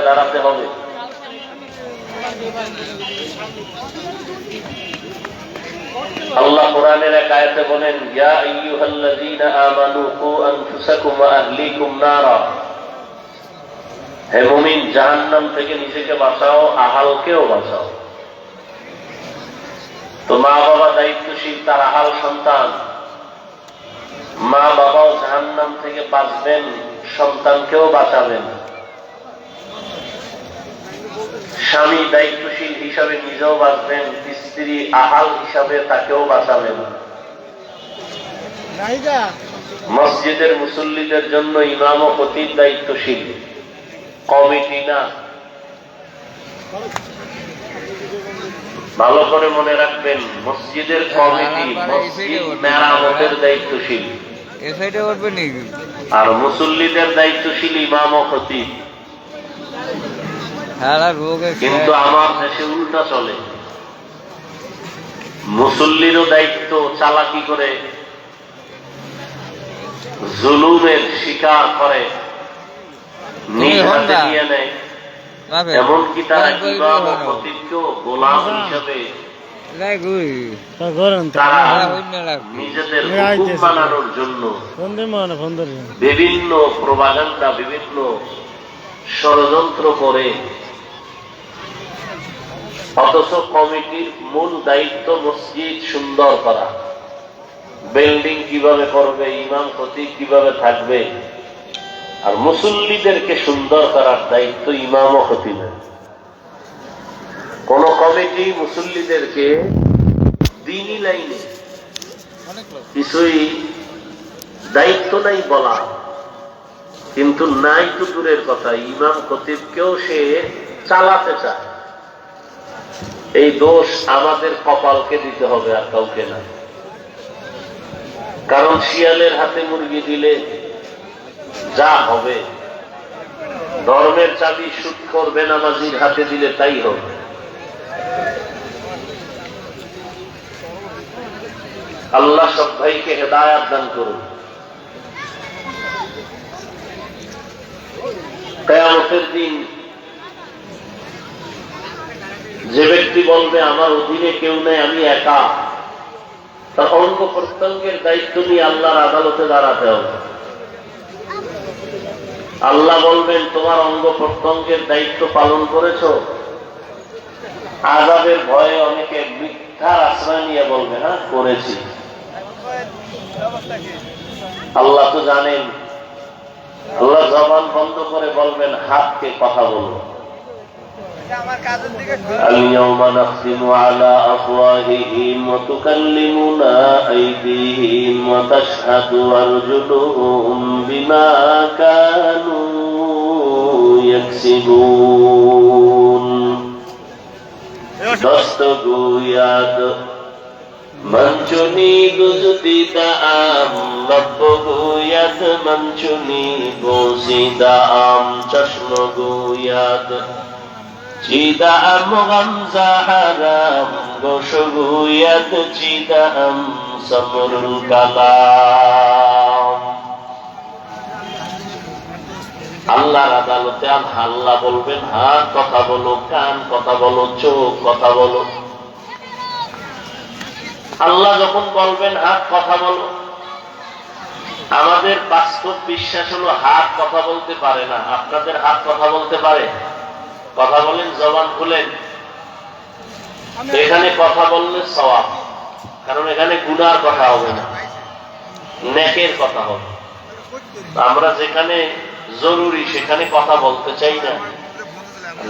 দাঁড়াতে হবে। আল্লাহ কোরআনের এক আয়াতে বলেন, ইয়া আইয়ুহাল্লাযীনা আমানু কু আনফুসাকুম ওয়া আহলিকুম নারা। হে মুমিন, জাহান্নাম থেকে নিজেকে বাঁচাও, আহালকেও বাঁচাও। তো মা বাবা দায়িত্বশীল, তার আহাল সন্তান। মা বাবাও জাহান্নাম থেকে বাঁচবেন, সন্তানকেও বাঁচাবেন। স্বামী দায়িত্বশীল হিসাবে নিজেও বাঁচবেন স্ত্রী আহাল হিসাবে তাকেও বাঁচাবেন। মসজিদের মুসল্লিদের জন্য ইমাম ও খতিব দায়িত্বশীল। কমিটি না। ভালো করে মনে রাখবেন মসজিদের কমিটি মসজিদ মেরামতের দায়িত্বশীল। আর মুসল্লিদের দায়িত্বশীল ইমাম ও খতিব কিন্তু আমার দেশে উল্টা চলে। মুসল্লিরও দায়িত্ব চালাকি করে জুলুমের শিকার করে নিজ হাতে নিয়ে নেয়। এমনকি তারা ইমাম ও খতিবকেও গোলাম হিসেবে। নিজেদের হুকুম বানানোর জন্য বিভিন্ন প্রবাগান্ডা বিভিন্ন ষড়যন্ত্র করে অথচ কমিটির মূল দায়িত্ব মসজিদ সুন্দর করা। বিল্ডিং কীভাবে করবে, ইমাম খতিব কীভাবে থাকবে, আর মুসল্লিদেরকে সুন্দর করার দায়িত্ব ইমাম খতিবের। কোন কমিটি মুসল্লিদেরকে দিনই কিছুই দায়িত্ব নাই বলা, কিন্তু নাই তো দূরের কথা। ইমাম খতিবকেও সে চালাতে চায়। এই দোষ আমাদের কপালকে দিতে হবে আর কাউকে না। কারণ শিয়ালের হাতে মুরগি দিলে যা হবে। ধর্মের চাবি সুদ করবে নামাজির হাতে দিলে তাই হবে। আল্লাহ সব ভাইকে হেদায়াত দান করুন। কেয়ামতের দিন যে ব্যক্তি বলবে, আমার অধীনে কেউ নেই, আমি একা তার অঙ্গ প্রত্যঙ্গের দায়িত্ব নিয়ে আল্লাহর আদালতে দাঁড়াতে হবে। আল্লাহ বলবেন, তোমার অঙ্গ প্রত্যঙ্গের দায়িত্ব পালন করেছ? আজাবের ভয়ে অনেকে মিথ্যার আশ্রয় নিয়ে বলবে হ্যাঁ করেছি। আল্লাহ তো জানেন। আল্লাহ জবান বন্ধ করে বলবেন, হাতকে কথা বলব اليوم نختم على أفواههم وتكلمنا أيديهم وتشهد أرجلهم بما كانوا يكسبون دستگو یاد من چنی گزدی دعام لبگو یاد من چنی بوزی دعام چشمگو یاد গমজা হারাম গোশ গুয়াদ চিদা সমরুল আল্লাহর আদালতে আর হাল্লা বলবেন, হাত কথা বলো, কান কথা বলো, চোখ কথা বলো। আল্লাহ যখন বলবেন, হাত কথা বলো। আমাদের বাস্তব বিশ্বাস হলো হাত কথা বলতে পারে না। আপনাদের হাত কথা বলতে পারে? কথা বলেন, জবান খুলেন। এখানে কথা বললে সওয়াব, কারণ এখানে গুনার কথা হবে না, নেকের কথা হবে। আমরা যেখানে জরুরি সেখানে কথা বলতে চাই না,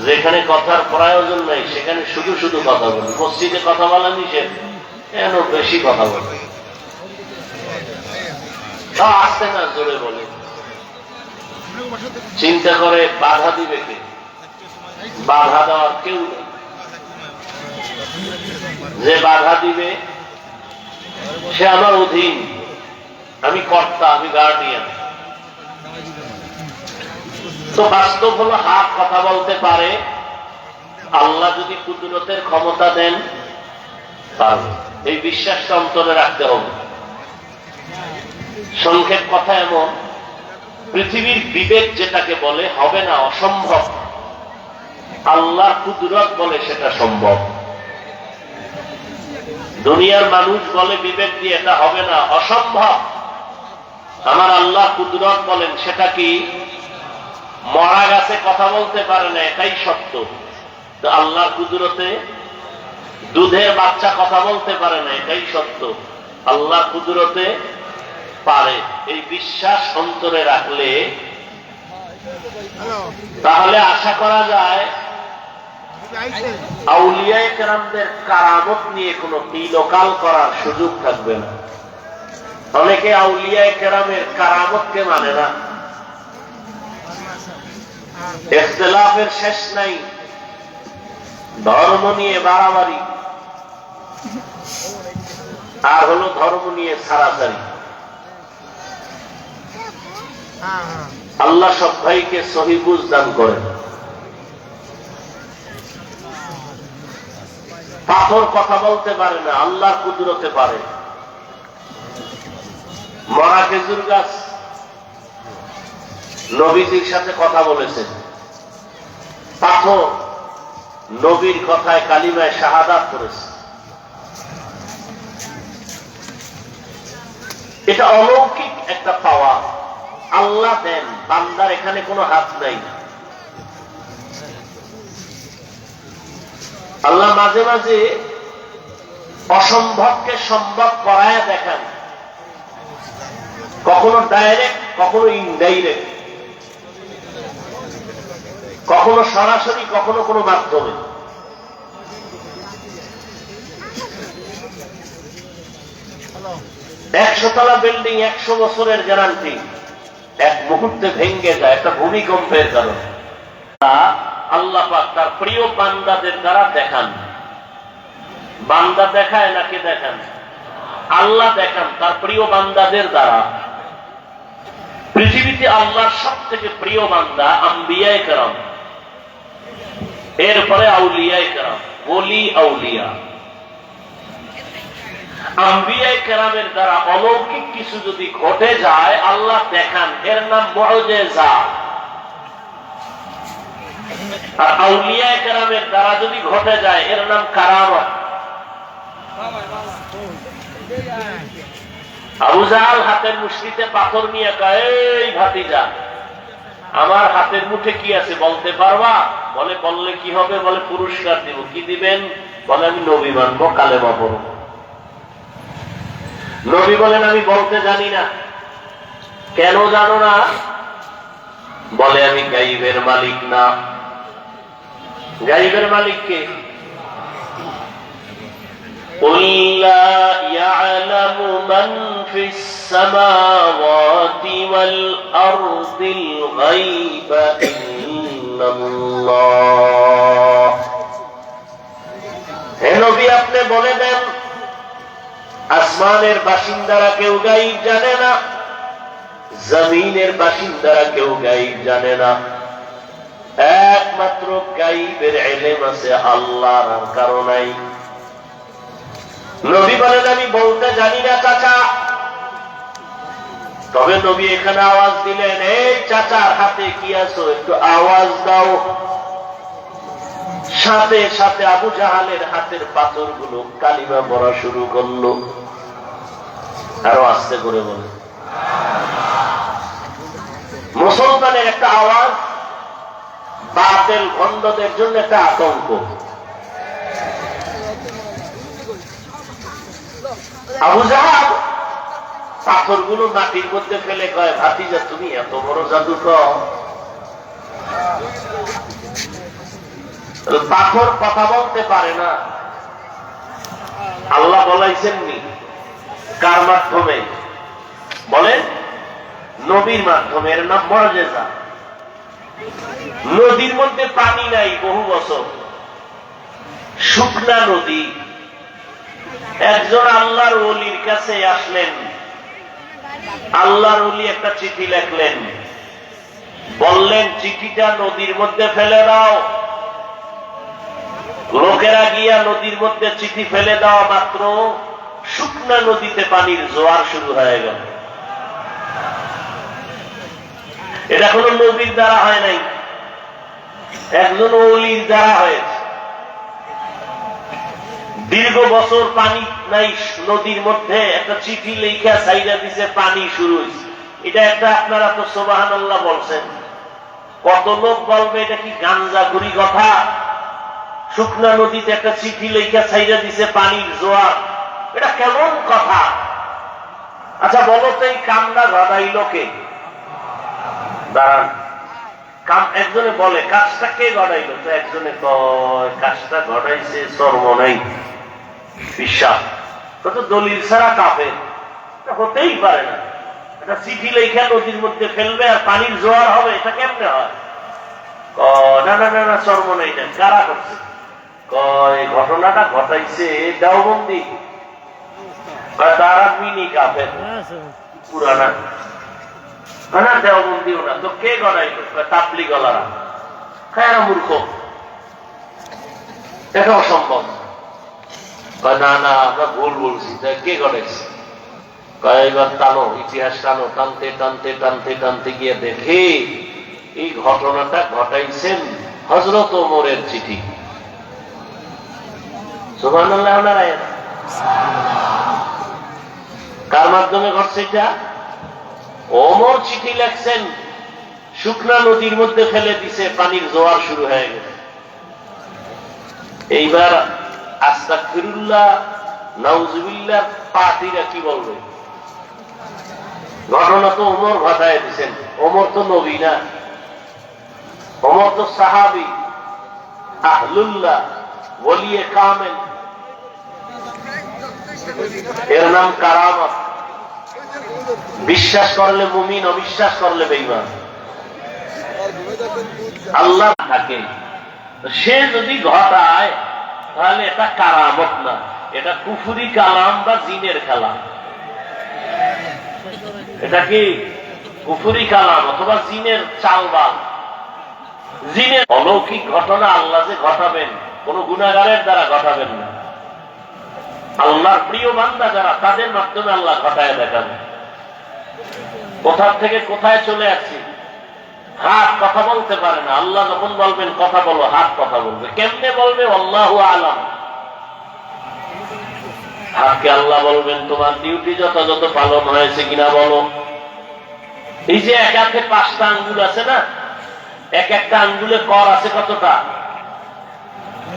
যেখানে কথার প্রয়োজন নাই সেখানে শুধু শুধু কথা বলি। মসজিদে কথা বলা নিষেধ, কেন বেশি কথা বলে? আসতে না, জোরে বলে চিন্তা করে বাধা দিবে কে? বাধা দেওয়ার কেউ যে বাধা দিবে, সে আমার অধীন। আমি কর্তা, আমি গার্ডিয়ান তো বাস্তব হলো হাত কথা বলতে পারে, আল্লাহ যদি কুদরতের ক্ষমতা দেন এই বিশ্বাসটা অন্তরে রাখতে হবে। সংক্ষেপ কথা এমন, পৃথিবীর বিবেক যেটাকে বলে হবে না, অসম্ভব। আল্লাহ কুদরত বলে সেটা সম্ভব। দুনিয়ার মানুষ বলে বিবেক দিয়ে এটা হবে না, অসম্ভব। আমার আল্লাহ কুদরত বলেন, সেটা কি? মরা গাছে কথা বলতে পারে না, এটাই সত্য। তো আল্লাহর কুদরতে দুধের বাচ্চা কথা বলতে পারে না, এটাই সত্য। আল্লাহ কুদরতে পারে। এই বিশ্বাস অন্তরে রাখলে তাহলে আশা করা যায় আউলিয়ায় কেরামদের কারামত নিয়ে কোনো তিলকাল করার সুযোগ থাকবে না। অনেকে আউলিয়ায় কেরামের কারামতকে মানে না। ইখতিলাফের শেষ নাই। ধর্ম নিয়ে বাড়াবাড়ি। আর হলো ধর্ম নিয়ে ছাড়াছাড়ি। আল্লাহ সব ভাইকে সহিবুজ দান করেন। পাথর কথা বলতে পারে না আল্লাহ কুদরতে পারে। মরা খেজুর গাছ, নবীজির সাথে কথা বলেছেন। পাথর নবীর কথায় কালিমায় শাহাদাত করেছে। এটা অলৌকিক একটা পাওয়া আল্লাহ দেন, বান্দার এখানে কোনো হাত নাই। আল্লাহ মাঝে মাঝে অসম্ভবকে সম্ভব করায় দেখান। কখনো ডাইরেক্ট কখনো ইনডাইরেক্ট কখনো সরাসরি, কখনো কোনো মাধ্যমে। একশো তলা বিল্ডিং একশো বছরের গ্যারান্টি এক মুহূর্তে ভেঙ্গে যায়, একটা ভূমিকম্পের কারণে। আল্লাহ পাক তার প্রিয় বান্দাদের দ্বারা দেখান। বান্দা দেখায় নাকি দেখান? আল্লাহ দেখান তার প্রিয় বান্দাদের দ্বারা। পৃথিবীতে আল্লাহর সব থেকে প্রিয় বান্দা আম্বিয়ায় কেরাম। এরপরে আউলিয়ায় কেরাম বলি আউলিয়া। আম্বিয়ায় কেরামের দ্বারা অলৌকিক কিছু যদি ঘটে যায়, আল্লাহ দেখান, এর নাম মহজেজা। আর কেরামের দ্বারা যদি ঘটে যায়, এর নাম হাতের পাথর নিয়ে আমার হাতের মুঠে কি আছে বলতে পারবা? বলে, বললে কি হবে? বলে, পুরস্কার দিব। কি দিবেন? বলে, আমি নবী মানবো, কালেমা পড়ব। নবী বলেন, আমি বলতে জানি না। কেন জানো না? বলে, আমি গাইবের মালিক না। গাইবের মালিক কে قل لا يعلم من في السماوات والأرض الغيب إلا الله হে নবী আপনি বলে দেন আসমানের বাসিন্দারা কেউ গাইব জানে না জমিনের বাসিন্দারা কেউ গাইব জানে না একমাত্র গাইবের এলেম আছে আল্লাহর আর কারও নাই। নবী বলেন, আমি বলতে জানি না, চাচা। তবে নবী এখানে আওয়াজ দিলেন, এই চাচার হাতে কি আছো? একটু আওয়াজ দাও। সাথে সাথে আবু জাহালের হাতের পাথরগুলো কালিমা পড়া শুরু করল। আরও আস্তে করে বলে। মুসলমানের একটা আওয়াজ বাতেল ভণ্ডদের জন্য একটা আতঙ্ক। আবু জাহাল পাথরগুলো মাটির মধ্যে ফেলে কয়, ভাতিজা, তুমি এত বড় জাদুকর। পাথর কথা বলতে পারে না। আল্লাহ বলাইছেননি, কার মাধ্যমে? বলেন, নবীর মাধ্যমে, এর নাম মর্যাদা। নদীর মধ্যে পানি নাই বহু বছর। শুকনা নদী। একজন আল্লাহর অলির কাছে আসলেন। আল্লাহর অলি একটা চিঠি লেখলেন। বললেন, চিঠিটা নদীর মধ্যে ফেলে দাও। লোকেরা গিয়া নদীর মধ্যে চিঠি ফেলে দেওয়া মাত্র। শুকনা নদীতে পানির জোয়ার শুরু হয়ে গেল। এটা কোনো নদীর দ্বারা হয় নাই। একজন অলির দ্বারা হয়েছে। দীর্ঘ বছর পানি নাই নদীর মধ্যে, একটা চিঠি লেখা সাইডা দিছে, পানি শুরু হয়েছে এটা একটা আপনারা তো সোবাহান আল্লাহ বলছেন। কত লোক বলবে, এটা কি গাঞ্জা গুড়ি কথা? শুকনা নদীতে একটা চিঠি লেখা সাইডা দিছে, পানির জোয়ার। এটা কেমন কথা? আচ্ছা বলো তো এই কামটা ঘটাইল কে? দাঁড়ান। একজনে বলে কাজটা কে ঘটাইল তো একজনে কয় কাজটা ঘটাইছে চর্ম নাই বিশ্বাস। তো দলিল ছাড়া কাপে হতেই পারে না। এটা চিঠি লেখা নদীর মধ্যে ফেলবে আর পানির জোয়ার হবে এটা কেমনে হয়? না না না না চর্ম নেই। না কারা করছে? কয় ঘটনাটা ঘটাইছে দেওবন্দি। তারা মিনি কাপের পুরানা না না। তো কে গড়াইল তাপলি গলারা মূর্খ। এটা অসম্ভব। না না, আমরা ভুল বলছি। কে টানতে টানতে টানতে টানতে গিয়ে দেখে এই ঘটনাটা ঘটাইছেন হজরত ওমরের চিঠি। কার মাধ্যমে ঘটছে এটা? অমর চিঠি লেখছেন, শুকনা নদীর মধ্যে ফেলে দিছে, পানির জোয়ার শুরু হয়ে গেছে। এইবার আস্তা ফিরুল্লাহ নাউজুবিল্লাহ, পার্টিরা কি বলবে? ঘটনা তো ওমর ঘটায় দিছেন। ওমর তো নবী না। ওমর তো সাহাবি। আহলুল্লাহ বলিয়ে কামেল। এর নাম কারামত। বিশ্বাস করলে মুমিন, অবিশ্বাস করলে বেইমান আল্লাহ থাকে। সে যদি ঘটায়, তাহলে এটা কারামত না। এটা কুফুরি কালাম বা জিনের খেলা এটা কি কুফুরি কালাম অথবা জিনের চালবাল? জিনের অলৌকিক ঘটনা আল্লাহ যে ঘটাবেন, কোন গুণাগারের দ্বারা ঘটাবেন না। আল্লাহর প্রিয় বান্দা যারা, তাদের মাধ্যমে আল্লাহ ঘটায় দেখাবেন। কোথা থেকে কোথায় চলে আসছি? হাত কথা বলতে পারে না। আল্লাহ যখন বলবেন, কথা বলো, হাত কথা বলবে। কেমনে বলবে? আল্লাহ আলাম। হাতকে আল্লাহ বলবেন, তোমার ডিউটি যথাযথ পালন হয়েছে কিনা বলো। এই যে এক হাতে পাঁচটা আঙ্গুল আছে না, এক একটা আঙ্গুলে কর আছে কতটা?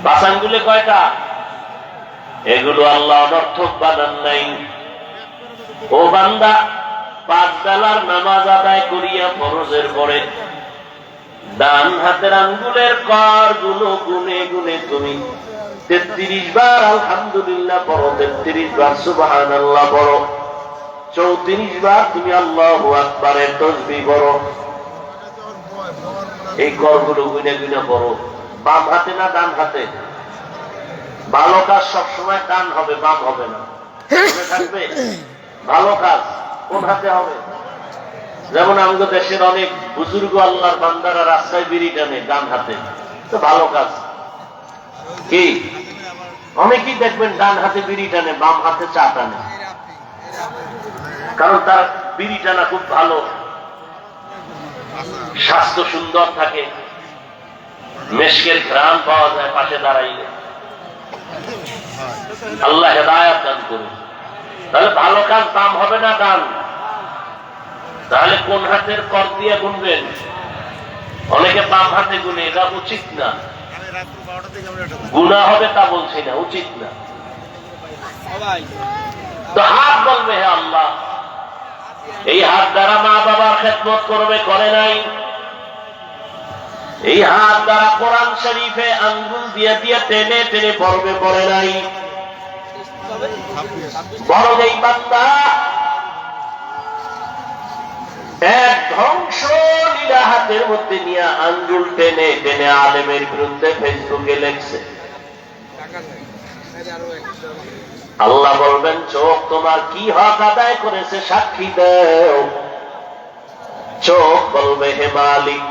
পাঁচ আঙ্গুলে কয়টা? এগুলো আল্লাহ অনর্থক বানান নাই। ও বান্দা পাঁচ বেলার নামাজ আদায় করিয়া ফরজের পরে ডান হাতের আঙ্গুলের করগুলো গুনে গুনে তুমি তেত্রিশ বার আলহামদুলিল্লাহ পড়ো, তেত্রিশ বার সুবাহান আল্লাহ পড়ো, চৌত্রিশ বার তুমি আল্লাহ আকবারের তসবি পড়ো। এই করগুলো গুনে গুনে পড়ো। বাম হাতে না ডান হাতে? ভালো কাজ সবসময় ডান হবে, বাম হবে না। থাকবে? ভালো কাজ। হাতে হবে? যেমন আমাদের দেশের অনেক বুজুর্গ আল্লাহর বান্দারা রাস্তায় বিড়ি টানে ডান হাতে। তো ভালো কাজ। কি? অনেকেই দেখবেন ডান হাতে বিড়ি টানে, বাম হাতে চা টানে। কারণ তার বিড়ি টানা খুব ভালো। স্বাস্থ্য সুন্দর থাকে। মেশকের ঘ্রাণ পাওয়া যায় পাশে দাঁড়াইলে। আল্লাহ হেদায়াত দান করুন। তাহলে ভালো কাজ দাম হবে না দান তাহলে কোন হাতের কর দিয়ে গুনবেন? অনেকে বাম হাতে গুনে, এটা উচিত না। গুণা হবে তা বলছি না, উচিত না। তো হাত বলবে হে আল্লাহ, এই হাত দ্বারা মা বাবার খেদমত করবে, করে নাই। এই হাত দ্বারা কোরআন শরীফে আঙ্গুল দিয়ে দিয়ে টেনে টেনে পড়বে, পড়ে নাই। বড় এই বান্দা এক ধ্বংস লীলা হাতের মধ্যে নিয়ে আঙ্গুল টেনে টেনে আলেমের বিরুদ্ধে ফেসবুকে লেখছে। আল্লাহ বলবেন, চোখ তোমার কি হক আদায় করেছে সাক্ষী দেও। চোখ বলবে, হে মালিক,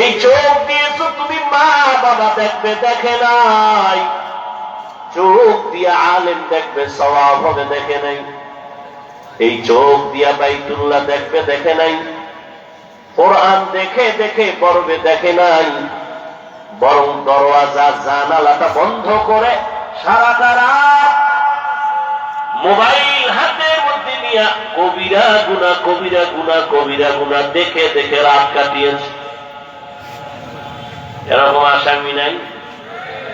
এই চোখ দিয়েছ তুমি মা বাবা দেখবে, দেখে নাই। চোখ দিয়ে আলেম দেখবে সবাব হবে, দেখে নাই। এই চোখ দিয়া বাইতুল্লাহ দেখবে, দেখে নাই। কোরআন দেখে দেখে পর্বে দেখে নাই। বরং দরওয়াজা, জানালাটা বন্ধ করে সারাটা রাত মোবাইল হাতের মধ্যে নিয়ে কবিরা গুনা কবিরা গুনা কবিরা গুনা দেখে দেখে রাত কাটিয়েছে। এরকম আসামি নাই।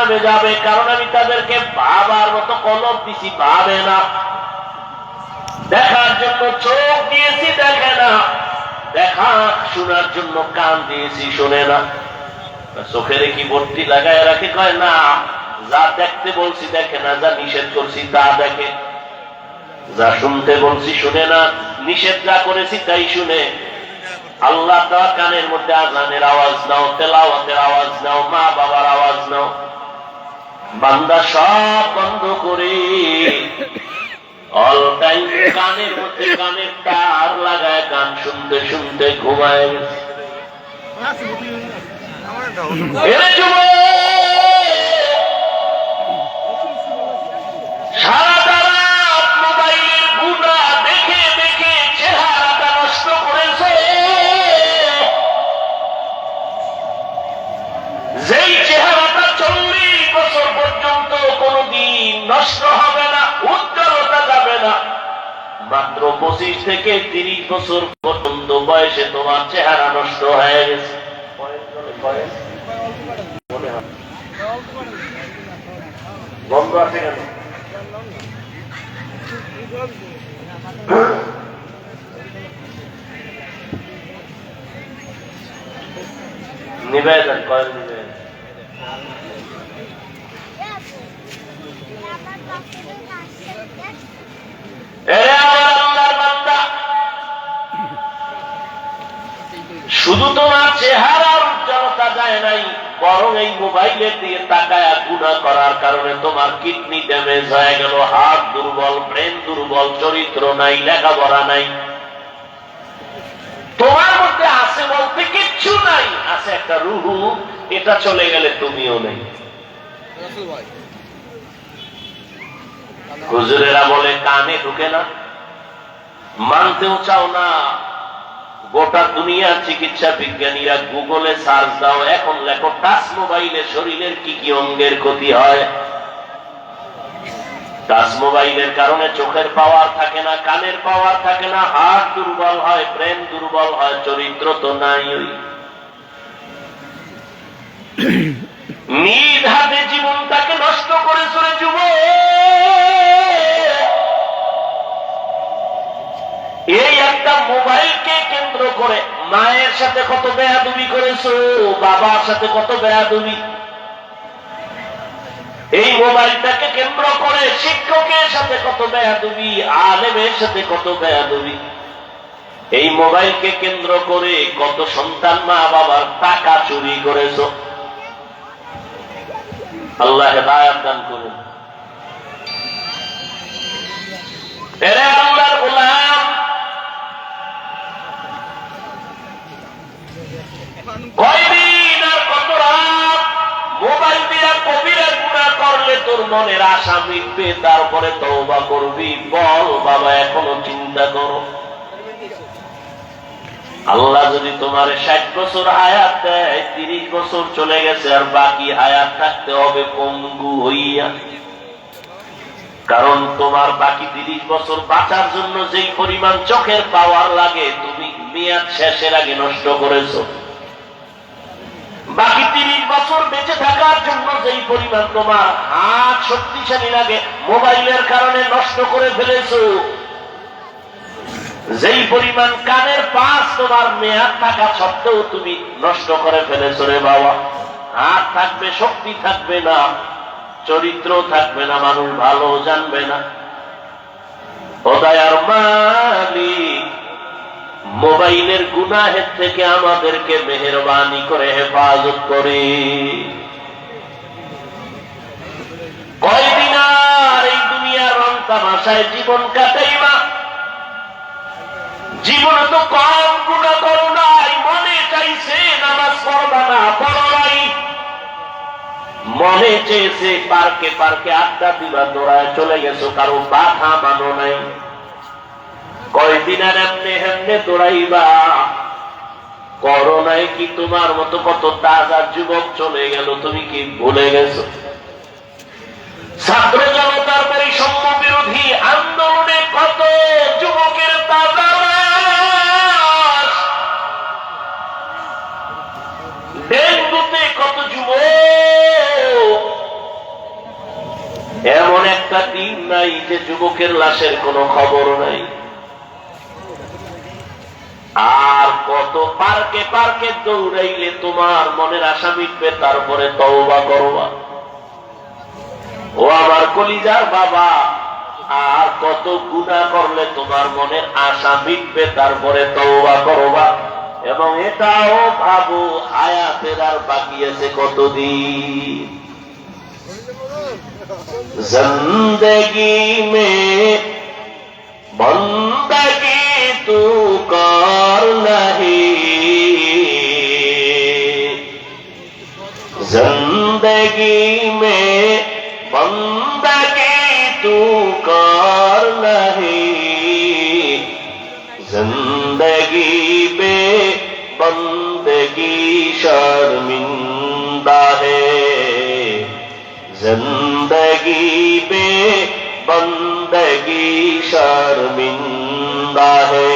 জাহান্নামে যাবে, কারণ আমি তাদেরকে ভাবার মতো কলম দিছি, ভাবে না। দেখার জন্য চোখ দিয়েছি, দেখে না। দেখা, শোনার জন্য কান দিয়েছি, শোনে না। চোখের কি ভর্তি লাগায় রাখে? কয়, না, যা দেখতে বলছি দেখে না, যা নিষেধ করছি তা দেখে। যা শুনতে বলছি শুনে না, নিষেধ যা করেছি তাই শুনে। আল্লাহ কানের মধ্যে আজানের আওয়াজ নাও, তেলাওয়াতের আওয়াজ নাও মা বাবার আওয়াজ নাও। বান্দা সব বন্ধ করে অল টাইম মধ্যে তার লাগায় গান শুনতে শুনতে ঘুমায় গেছে। নষ্ট হবে না উজ্জ্বলতা যাবে না। মাত্র পঁচিশ থেকে তিরিশ বছর পর্যন্ত বয়সে তোমার চেহারা নষ্ট হয়ে গেছে। বন্ধ আছে কেন? নিবেদন কয়েন নিবেদন এরে আমার আল্লাহর বান্দা, শুধু তোমার চেহারার উজ্জ্বলতা যায় নাই, বরং এই মোবাইলের দিয়ে তাকায় গুণা করার কারণে তোমার কিডনি ড্যামেজ হয়ে গেল, হাত দুর্বল, ব্রেন দুর্বল, চরিত্র নাই, লেখাপড়া নাই। তোমার মধ্যে আছে বলতে কিচ্ছু নাই, আছে একটা রুহু, এটা চলে গেলে তুমিও নেই। হুজুরেরা বলে কানে ঢুকে না। মানতেও চাও না। গোটা দুনিয়ার চিকিৎসা বিজ্ঞানীরা গুগলে সার্চ দাও এখন লেখো টাচ মোবাইলে শরীরের কি কি অঙ্গের ক্ষতি হয়? টাচ মোবাইলের কারণে চোখের পাওয়ার থাকে না কানের পাওয়ার থাকে না হাত দুর্বল হয় ব্রেন দুর্বল হয় চরিত্র তো নাই ওই। নিজ হাতে জীবনটাকে নষ্ট করে চলে যুব এই একটা মোবাইলকে কেন্দ্র করে মায়ের সাথে কত বেয়াদুবি করেছ, বাবার সাথে কত বেয়াদুবি? এই মোবাইলটাকে কেন্দ্র করে শিক্ষকের সাথে কত বেয়াদুবি, আলেমের সাথে কত বেয়াদুবি? এই মোবাইলকে কেন্দ্র করে কত সন্তান মা বাবার টাকা চুরি করেছ? আল্লাহ হেদায়াত দান করুন। এরে গোলাম তারপরে তওবা করবি। বল, বাবা, এখনও চিন্তা করো। আল্লাহ যদি তোমার ষাট বছর হায়াত দেয়, তিরিশ বছর চলে গেছে, আর বাকি হায়াত থাকতে হবে পঙ্গু হইয়া। কারণ তোমার বাকি তিরিশ বছর বাঁচার জন্য যেই পরিমাণ চোখের পাওয়ার লাগে, তুমি মেয়াদ শেষের আগে নষ্ট করেছ। বাকি তিরিশ বছর বেঁচে থাকার জন্য যেই পরিমাণ তোমার হাত শক্তিশালী লাগে, মোবাইলের কারণে নষ্ট করে ফেলেছো। যেই পরিমাণ কানের পাশ তোমার মেয়াদ থাকা সত্ত্বেও তুমি নষ্ট করে ফেলেছো রে বাবা। হাত থাকবে, শক্তি থাকবে না, চরিত্র থাকবে না, মানুষ ভালো জানবে না। ওদায়ার মালিক মোবাইলের গুনাহের থেকে আমাদেরকে মেহরবানি করে হেফাজত করে। কয়দিন আর এই দুনিয়ার রং তামাশায় জীবন কাটাইবা জীবনে তো কম গুণা করো নাই, মনে চাইছে নামাজ পড়বা না, পড়ো নাই। মনে চেয়েছে, পার্কে পার্কে আড্ডা দিবা দৌড়ায় চলে গেছো, কারও বাধা মানো নাই। কয়দিন আর এমনি হেমনে দৌড়াইবা? করোনায় কি তোমার মতো কত তাজা যুবক চলে গেল, তুমি কি ভুলে গেছো? ছাত্র জনতার বৈষম্য বিরোধী আন্দোলনে কত যুবকের তাজা ডেঙ্গুতে কত যুবক? এমন একটা দিন নাই যে যুবকের লাশের কোনো খবর নাই। আর কত পার্কে পার্কে দৌড়াইলে তোমার মনের আশা মিটবে তারপরে তওবা করবা। ও আমার কলিজার বাবা আর কত গুণা করলে তোমার মনের আশা মিটবে তারপরে তওবা করবা। এবং এটাও ভাবো হায়াতের আর বাকি আছে কতদিন? জিন্দগি মে বন্দগি তু কর নহি। জিন্দগি মে বন্দগি তু কর নহি। জিন্দগি পে বন্দগি শর্মিন্দা হে। জিন্দগি बंदगी शर्मिंदा है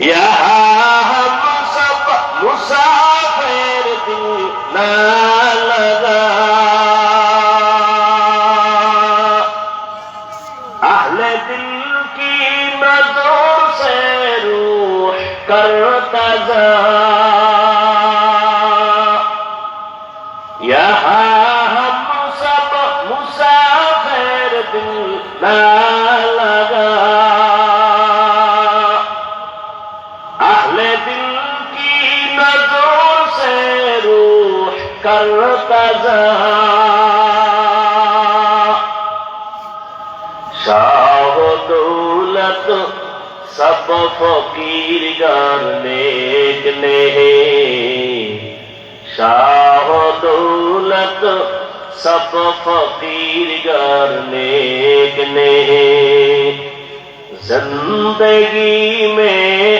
यहाँ हम सब मुसाफिर दिल न کرتزا شاہ و دولت سب فقیر گر نیک نے شاہ و دولت سب فقیر گر نیک نے زندگی میں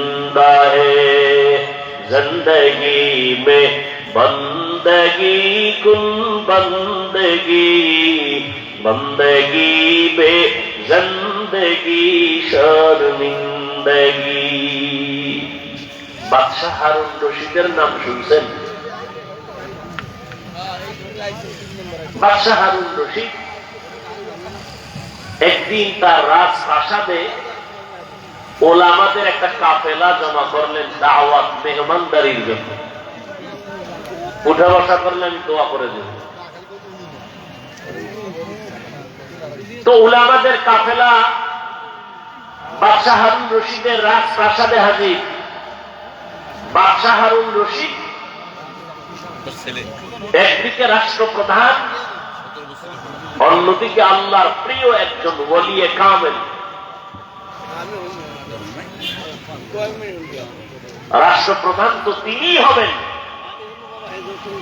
है जिंदगी में बंदगी कुन बंदगी बंदगी बे जिंदगी शर्मिंदगी বাদশাহ হারুন রশিদের নাম শুনছেন বাদশাহ হারুন রশিদ একদিন তার রাজপ্রাসাদে ওলামাদের একটা কাফেলা জমা করলেন দাওয়াত মেহমানদারির জন্য। উঠা বসা করলেন দোয়া করে দেব। তো উলামাদের কাফেলা বাদশাহ হারুন রশিদের রাজপ্রাসাদে হাজির। বাদশাহ হারুন রশিদ, একদিকে রাষ্ট্রপ্রধান, অন্যদিকে আল্লাহর প্রিয় একজন ওলিয়ে কামেল। রাষ্ট্রপ্রধান তো তিনিই হবেন।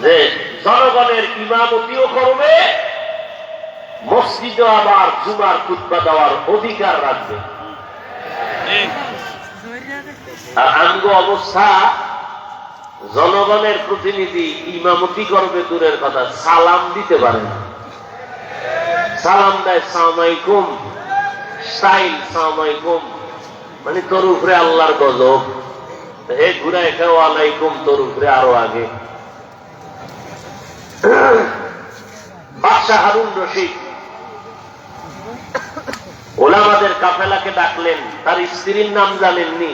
যে জনগণের ইমামতিও করবে, মসজিদে আবার জুমার কুতবা দেওয়ার অধিকার রাখবে। আর আঙ্গ অবস্থা, জনগণের প্রতিনিধি ইমামতি করবে দূরের কথা, সালাম দিতে পারে না। সালাম দেয় সালামাইকুম স্টাইল সালামাইকুম মানে তোর উপরে আল্লাহর গজব। হে ঘুরে খেও আলাইকুম তোর উপরে আরও আগে। বাদশাহ হারুন রশিদ ওলামাদের কাফেলাকে ডাকলেন, তার স্ত্রীর নাম জানেননি।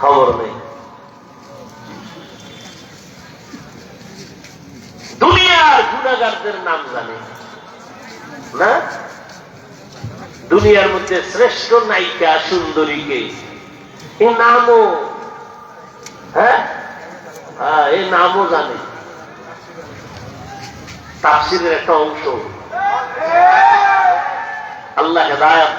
খবর নেই। দুনিয়ার গুণাগারদের নাম জানে। না? দুনিয়ার মধ্যে শ্রেষ্ঠ নায়িকা সুন্দরীকে। এ নামও হ্যাঁ? হ্যাঁ, এ নামও জানে। তাফসিরের একটা অংশ। আল্লাহ হেদায়াত